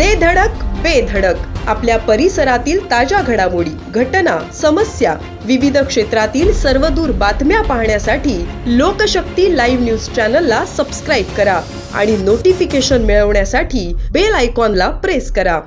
दे धडक बेधडक आपल्या परिसरातील ताज्या घडामोडी घटना समस्या विविध क्षेत्रातील सर्वदूर बातम्या पाहण्यासाठी लोकशक्ती लाईव्ह न्यूज चॅनलला सबस्क्राईब करा आणि नोटिफिकेशन मिळवण्यासाठी बेल आयकॉनला प्रेस करा.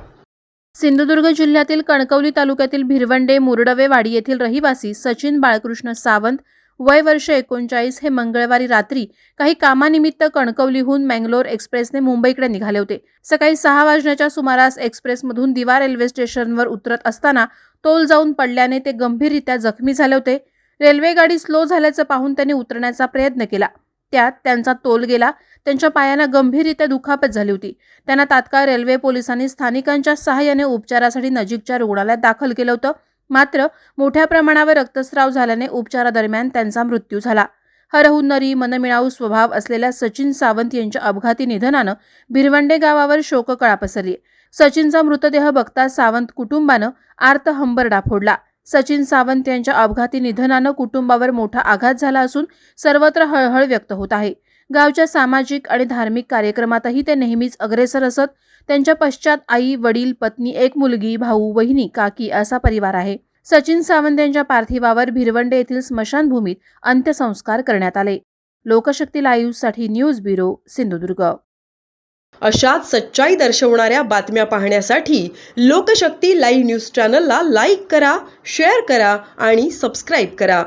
सिंधुदुर्ग जिल्ह्यातील कणकवली तालुक्यातील भिरवंडे मुरडवे वाडी येथील रहिवासी सचिन बाळकृष्ण सावंत वय वर्ष एकोणचाळीस हे मंगळवारी रात्री काही कामानिमित्त कणकवलीहून मँगलोर एक्सप्रेसने मुंबईकडे निघाले होते. सकाळी सहा वाजण्याच्या सुमारास एक्सप्रेसमधून दिवा रेल्वे स्टेशनवर उतरत असताना तोल जाऊन पडल्याने ते गंभीररित्या जखमी झाले होते. रेल्वे गाडी स्लो झाल्याचं पाहून त्यांनी उतरण्याचा प्रयत्न केला. त्यात त्यांचा तोल गेला. त्यांच्या पायांना गंभीररित्या दुखापत झाली होती. त्यांना तात्काळ रेल्वे पोलिसांनी स्थानिकांच्या सहाय्याने उपचारासाठी नजीकच्या रुग्णालयात दाखल केलं होतं. मात्र मोठ्या प्रमाणावर रक्तस्राव झाल्याने उपचारादरम्यान त्यांचा मृत्यू झाला. हरहुन्नरी मनमिळाऊ स्वभाव असलेल्या सचिन सावंत यांच्या अपघाती निधनानं भिरवंडे गावावर शोककळा पसरली. सचिनचा मृतदेह बघता सावंत कुटुंबानं आर्त हंबरडा फोडला सचिन सावंत यांच्या अपघाती निधनानं कुटुंबावर मोठा आघात झाला असून सर्वत्र हळहळ व्यक्त होत आहे. गावच्या सामाजिक आणि धार्मिक कार्यक्रमातही ते नेहमीच अग्रेसर असत. त्यांच्या पश्चात आई वडील पत्नी एक मुलगी भाऊ वहिनी काकी असा परिवार आहे. सचिन सावंत यांच्या पार्थिवावर भिरवंडे येथील स्मशानभूमीत अंत्यसंस्कार करण्यात आले. लोकशक्ती लाईव्हसाठी न्यूज ब्युरो सिंधुदुर्ग. अशाच सच्चाई दर्शवणाऱ्या बातम्या पाहण्यासाठी लोकशक्ती लाईव्ह न्यूज चॅनलला लाईक करा शेअर करा आणि सबस्क्राईब करा.